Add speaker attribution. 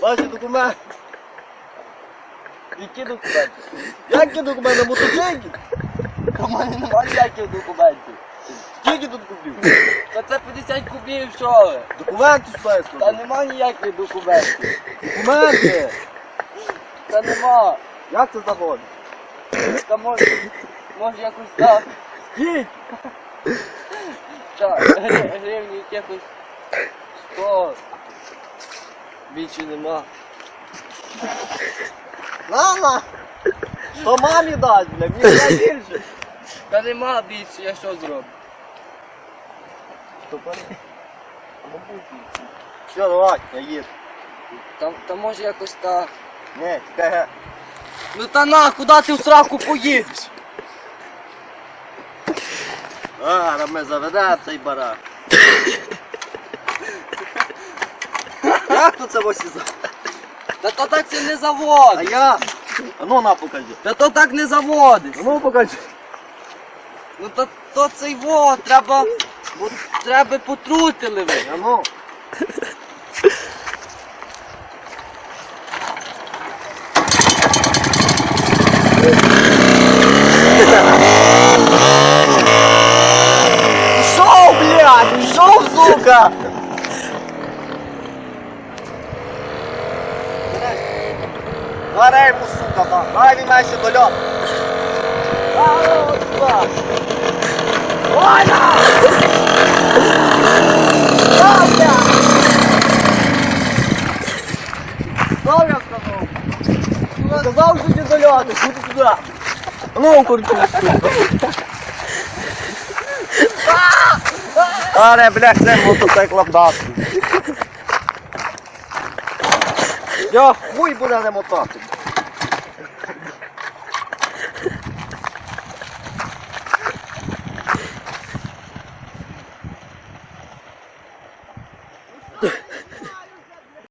Speaker 1: Ваші документи. Які документи? Які документи? Мотоциклі? У мене немає ніяких документів. Скільки тут кубів?
Speaker 2: Та це 50 кубів вчора.
Speaker 1: Документи спецку.
Speaker 2: Та нема ніяких документів.
Speaker 1: Документи!
Speaker 2: Та нема.
Speaker 1: Як це заходить?
Speaker 2: Та може, може якось так.
Speaker 1: Скільки?
Speaker 2: Та гривні якось 100.
Speaker 1: Більше нема. На, на! То мамі дасть, бля, мені не більше.
Speaker 2: Та нема більше, я що зроблю?
Speaker 1: То пане. Все, давай, я їду.
Speaker 2: Та, та може якось так.
Speaker 1: Ні, ге.
Speaker 2: Ну та на, куди ти в сраку поїдеш?
Speaker 1: А, ми заведе цей барак. Як то це ось за?
Speaker 2: Та то так це не
Speaker 1: А
Speaker 2: заводить.
Speaker 1: я? А ну на покажи.
Speaker 2: Та то так не заводить.
Speaker 1: А ну покажи.
Speaker 2: Ну то, то цей во, треба, бо треба потрутили ви.
Speaker 1: А ну. Блядь, пішов, сука! Йому, сука, да. Мене ще до льоту. Оля! Оля! Що я сказав? Сказав, що ти до льоту, куди туди? Ну, курчу, сука. Аре, блядь, це мотоцикл обдати. Я хуй буде не мотати. Yeah.